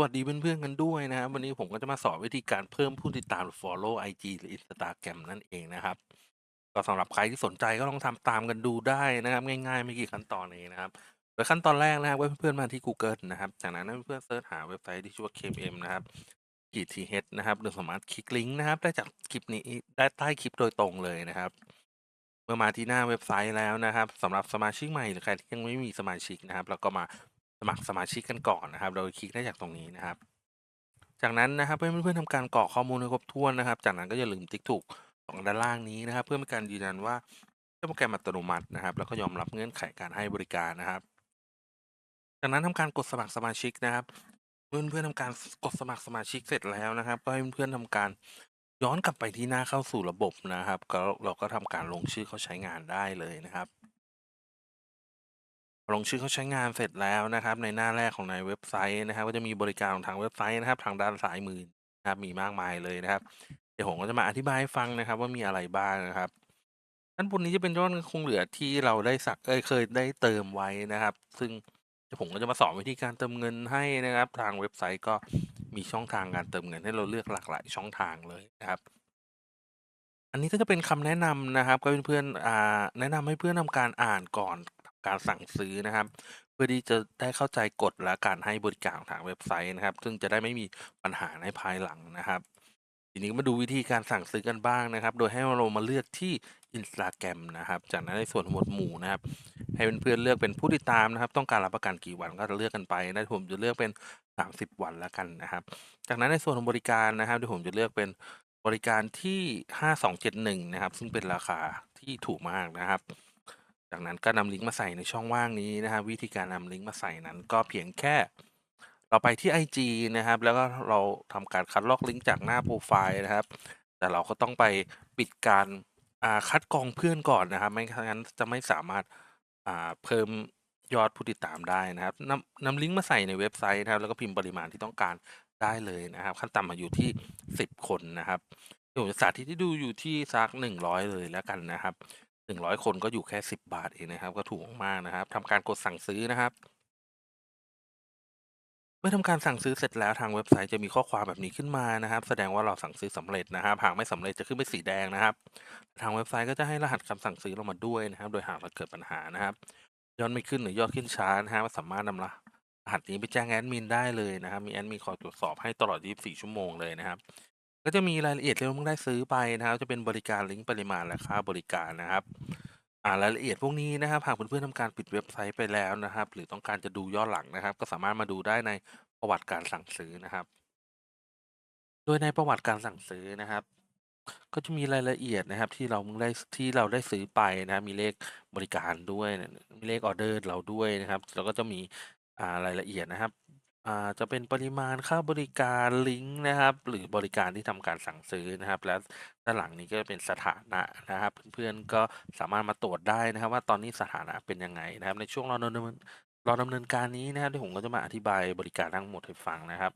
สวัสดีเพื่อนๆกันด้วยนะครับ วันนี้ผมก็จะมาสอนวิธีการเพิ่มผู้ติดตามหรือ Follow IG หรือ Instagram นั่นเองนะครับ ก็สำหรับใครที่สนใจก็ลองทำตามกันดูได้นะครับ ง่ายๆ ไม่กี่ขั้นตอนเองนะครับโดยขั้นตอนแรกนะครับเพื่อนๆมาที่ Google นะครับ จากนั้นเพื่อนๆเซิร์ชหาเว็บไซต์ที่ชื่อว่า KMM นะครับขีด th นะครับหรือสามารถคลิกลิงก์นะครับ ได้จากคลิปนี้ได้ใต้คลิปโดยตรงเลยนะครับเมื่อมาที่หน้าเว็บไซต์แล้วนะครับสำหรับสมาชิกใหม่หรือใครที่ยังไม่มีสมาชิกนะครับเราก็มา สมัครสมาชิกกันก่อนนะครับ โดยคลิกได้จากตรงนี้นะครับ จากนั้นนะครับเพื่อนๆทำการกรอกข้อมูลให้ครบถ้วนนะครับ จากนั้นก็อย่าลืมติ๊กถูกตรงด้านล่างนี้นะครับ เพื่อเป็นการยืนยันว่าใช้โปรแกรมอัตโนมัตินะครับ แล้วก็ยอมรับเงื่อนไขการให้บริการนะครับ จากนั้นทำการกดสมัครสมาชิกนะครับ เพื่อนๆทำการกดสมัครสมาชิกเสร็จแล้วนะครับ ก็ให้เพื่อนๆทำการย้อนกลับไปที่หน้าเข้าสู่ระบบนะครับก็เราก็ทำการลงชื่อเข้าใช้งานได้เลยนะครับ ลงชื่อเขาใช้งานเสร็จแล้วนะครับ ในหน้าแรกของในเว็บไซต์นะครับ ก็จะมีบริการของทางเว็บไซต์นะครับ ทางด้านซ้ายมือนะครับมีมากมายเลยนะครับ เดี๋ยวผมก็จะมาอธิบายให้ฟังนะครับ ว่ามีอะไรบ้างนะครับด้านบนนี้จะเป็นยอดคงเหลือที่เราได้สักเอ้ยเคยได้เติมไว้นะครับ ซึ่งผมก็จะมาสอนวิธีการเติมเงินให้นะครับ ทางเว็บไซต์ก็มีช่องทางการเติมเงินให้เราเลือกหลากหลายช่องทางเลยนะครับอันนี้ก็จะเป็นคำแนะนำนะครับ ก็เพื่อนๆแนะนำให้เพื่อนทำการอ่านก่อน การสั่งซื้อนะครับ เพื่อที่จะได้เข้าใจกฎและการให้บริการของทางเว็บไซต์นะครับ ซึ่งจะได้ไม่มีปัญหาในภายหลังนะครับ ทีนี้มาดูวิธีการสั่งซื้อกันบ้างนะครับ โดยให้เรามาเลือกที่ Instagram นะครับ จากนั้นในส่วนหมวดหมู่นะครับ ให้เพื่อนๆเลือกเป็นผู้ติดตามนะครับ ต้องการรับประกันกี่วันก็จะเลือกกันไปนะผมจะเลือกเป็น 30 วันแล้วกันนะครับ จากนั้นในส่วนของบริการนะครับเดี๋ยผมจะเลือกเป็นบริการที่ 5271 นะครับ ซึ่งเป็นราคาที่ถูกมากนะครับ นั้นก็นำลิงก์มาใส่ในช่องว่างนี้นะครับวิธีการนำลิงก์มาใส่นั้น ก็เพียงแค่ เราไปที่ IG นะครับ แล้วก็เราทำการคัดลอกลิงก์จากหน้าโปรไฟล์นะครับ แต่เราก็ต้องไปปิดการคัดกรองเพื่อนก่อนนะครับ ไม่งั้นจะไม่สามารถาเพิ่มยอดผู้ติดตามได้นะครับนำนำลิงก์มาใส่ในเว็บไซต์นะครับ แล้วก็พิมพ์ปริมาณที่ต้องการได้เลยนะครับ ขั้นต่ำมาอยู่ที่ 10 คนนะครับเดี๋ยวผมจะสาธิตที่ดูอยู่ที่สัก100 เลยแล้วกันนะครับ 100 คนก็อยู่แค่ 10 บาทเองนะครับ ก็ถูกมากๆนะครับทำการกดสั่งซื้อนะครับ เมื่อทำการสั่งซื้อเสร็จแล้วทางเว็บไซต์จะมีข้อความแบบนี้ขึ้นมานะครับ แสดงว่าเราสั่งซื้อสำเร็จนะครับ หากไม่สำเร็จจะขึ้นเป็นสีแดงนะครับ ทางเว็บไซต์ก็จะให้รหัสคำสั่งซื้อเรามาด้วยนะครับ โดยหากเราเกิดปัญหานะครับยอดไม่ขึ้นหรือยอดขึ้นช้านะฮะสามารถนำรหัสนี้ไปแจ้งแอดมินได้เลยนะครับ มีแอดมินคอยตรวจสอบให้ตลอด 24 ชั่วโมงเลยนะครับ ก็จะมีรายละเอียดที่เราเพิ่งได้ซื้อไปนะครับ จะเป็นบริการลิงก์ปริมาณและค่าบริการนะครับ อ่ารายละเอียดพวกนี้นะครับหากเพื่อนๆทำการปิดเว็บไซต์ไปแล้วนะครับ หรือต้องการจะดูย้อนหลังนะครับ ก็สามารถมาดูได้ในประวัติการสั่งซื้อนะครับ โดยในประวัติการสั่งซื้อนะครับ ก็จะมีรายละเอียดนะครับที่เราได้ที่เราได้ซื้อไปนะครับมีเลขบริการด้วย มีเลขออเดอร์เราด้วยนะครับ แล้วก็จะมีอ่ารายละเอียดนะครับ อ่า จะเป็นปริมาณค่าบริการลิงก์นะครับ หรือบริการที่ทำการสั่งซื้อนะครับ และด้านหลังนี้ก็เป็นสถานะนะครับ เพื่อน ๆ ก็สามารถมาตรวจได้นะครับว่า ตอนนี้สถานะเป็นยังไงนะครับ ในช่วงรอดำเนินรอดำเนินการนี้นะครับที่ผมก็จะมาอธิบายบริการทั้งหมดให้ฟังนะครับ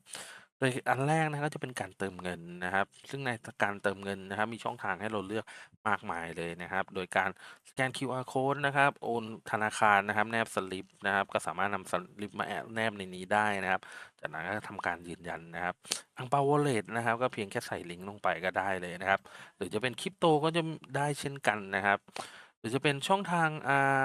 โดยอันแรกนะครับก็จะเป็นการเติมเงินนะครับ ซึ่งในการเติมเงินนะครับ มีช่องทางให้เราเลือกมากมายเลยนะครับ โดยการสแกน QR code นะครับ โอนธนาคารนะครับ แนบสลิปนะครับ ก็สามารถนำสลิปมาแอบแนบในนี้ได้นะครับ จากนั้นก็ทำการยืนยันนะครับอังเปาวอลเล็ตนะครับ ก็เพียงแค่ใส่ลิงก์ลงไปก็ได้เลยนะครับ หรือจะเป็นคริปโตก็จะได้เช่นกันนะครับ หรือจะเป็นช่องทางอ่า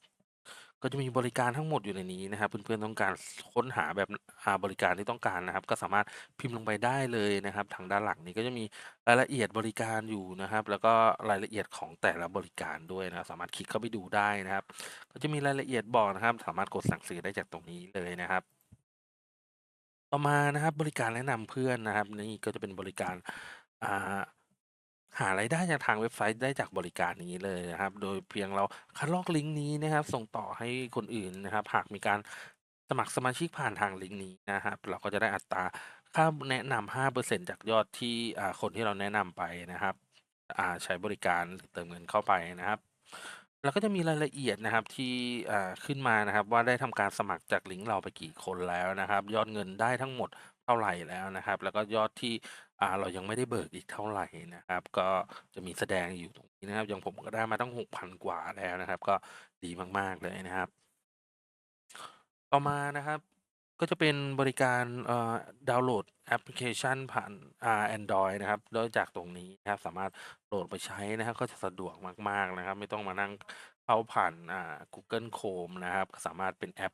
ก็จะมีบริการทั้งหมดอยู่ในนี้นะครับ เพื่อน ๆ ต้องการค้นหาแบบอ่าบริการที่ต้องการนะครับ ก็สามารถพิมพ์ลงไปได้เลยนะครับ ทางด้านหลังนี้ก็จะมีรายละเอียดบริการอยู่นะครับ แล้วก็รายละเอียดของแต่ละบริการด้วยนะครับสามารถคลิกเข้าไปดูได้นะครับ ก็จะมีรายละเอียดบอกนะครับ สามารถกดสั่งซื้อได้จากตรงนี้เลยนะครับต่อมานะครับบริการแนะนำเพื่อนนะครับ นี่ก็จะเป็นบริการอ่า หารายได้จากทางเว็บไซต์ได้จากบริการนี้เลยนะครับ โดยเพียงเราคัดลอกลิงก์นี้นะครับ ส่งต่อให้คนอื่นนะครับ หากมีการสมัครสมาชิกผ่านทางลิงก์นี้นะครับ เราก็จะได้อัตราค่าแนะนำ5%จากยอดที่คนที่เราแนะนำไปนะครับใช้บริการหรือเติมเงินเข้าไปนะครับแล้วก็จะมีรายละเอียดนะครับที่ขึ้นมานะครับ ว่าได้ทำการสมัครจากลิงก์เราไปกี่คนแล้วนะครับ ยอดเงินได้ทั้งหมดเท่าไหร่แล้วนะครับ แล้วก็ยอดที่ อ่า เรายังไม่ได้เบิกอีกเท่าไรนะครับ ก็จะมีแสดงอยู่ตรงนี้นะครับ อย่างผมก็ได้มาตั้ง 6,000 กว่าแล้วนะครับ ก็ดีมาก ๆ เลยนะครับ ต่อมานะครับ ก็จะเป็นบริการเอ่อดาวน์โหลดแอปพลิเคชันผ่านอ่าแอนดรอยนะครับแล้วจากตรงนี้นะครับ สามารถโหลดไปใช้นะครับ ก็จะสะดวกมาก ๆ นะครับ ไม่ต้องมานั่งเข้าผ่านอ่า Google Chrome นะครับ ก็สามารถเป็นแอป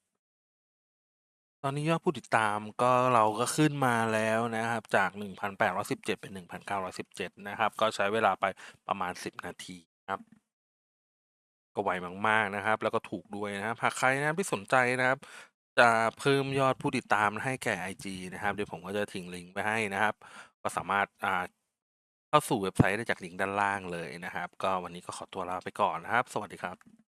ตอนนี้ยอดผู้ติดตามก็ เราก็ขึ้นมาแล้วนะครับ จาก 1,817 เป็น 1,917 นะครับ ก็ใช้เวลาไปประมาณ 10 นาทีครับ ก็ไวมาก ๆ นะครับ แล้วก็ถูกด้วยนะครับ หากใครนะครับที่สนใจนะครับ จะเพิ่มยอดผู้ติดตามให้แก่ไอจีนะครับ เดี๋ยวผมก็จะทิ้งลิงก์ไว้ให้นะครับ ก็สามารถอ่าเข้าสู่เว็บไซต์ได้จากลิงก์ด้านล่างเลยนะครับ ก็วันนี้ก็ขอตัวลาไปก่อนนะครับ สวัสดีครับ